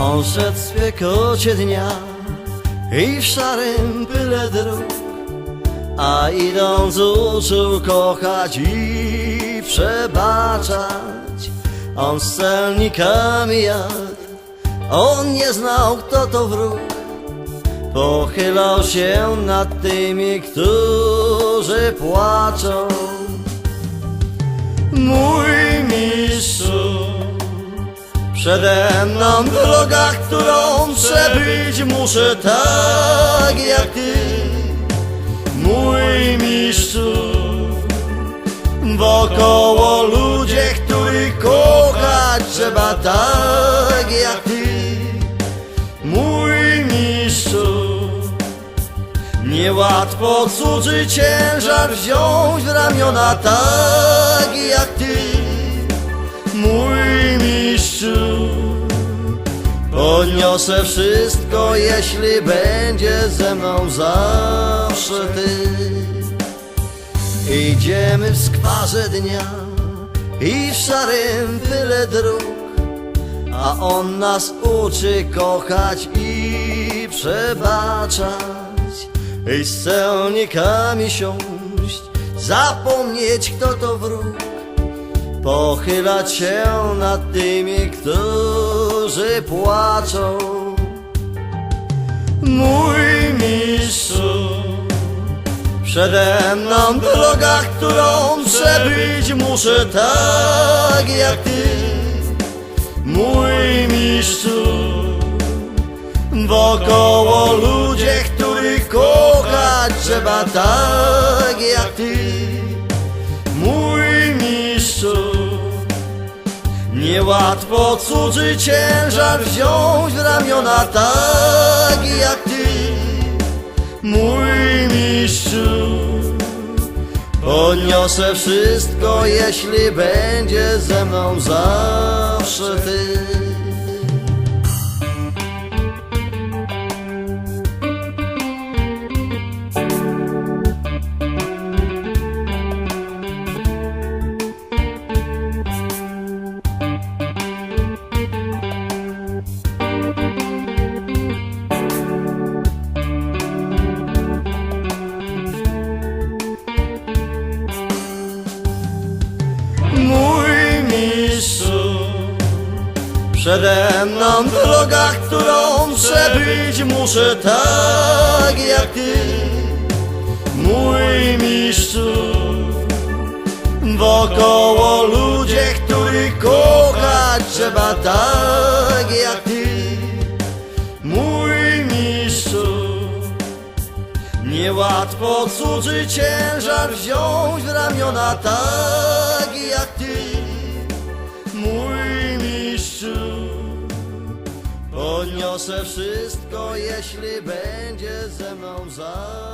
On szedł w spiekocie dnia i w szarym pyle dróg, a idąc uczył kochać i przebaczać. On z celnikami jadł, on nie znał kto to wróg. Pochylał się nad tymi, którzy płaczą. Mój mistrzu, przede mną droga, którą przebyć muszę tak jak ty. Mój mistrzu, wokoło ludzie, których kochać trzeba tak jak ty. Mój mistrzu, niełatwo cudzy ciężar wziąć w ramiona tak jak ty. Podniosę wszystko, jeśli będzie ze mną zawsze ty. Idziemy w skwarze dnia i w szarym pyle dróg, a on nas uczy kochać i przebaczać. I z celnikami siąść, zapomnieć kto to wróg, pochylać się nad tymi, którzy płaczą. Mój mistrzu, Przede mną droga, którą przebyć muszę tak jak ty, mój mistrzu. Wokoło ludzie, których kochać trzeba tak jak ty, Niełatwo cudzy ciężar wziąć w ramiona tak jak ty mój mistrzu. Podniosę wszystko, jeśli będzie ze mną zawsze ty. Przede mną droga, którą przebyć muszę tak jak ty. Mój mistrzu, wokoło ludzie, których kochać trzeba tak Niełatwo cudzy ciężar wziąć w ramiona tak jak ty, mój mistrzu. Podniosę wszystko, jeśli będzie ze mną ty.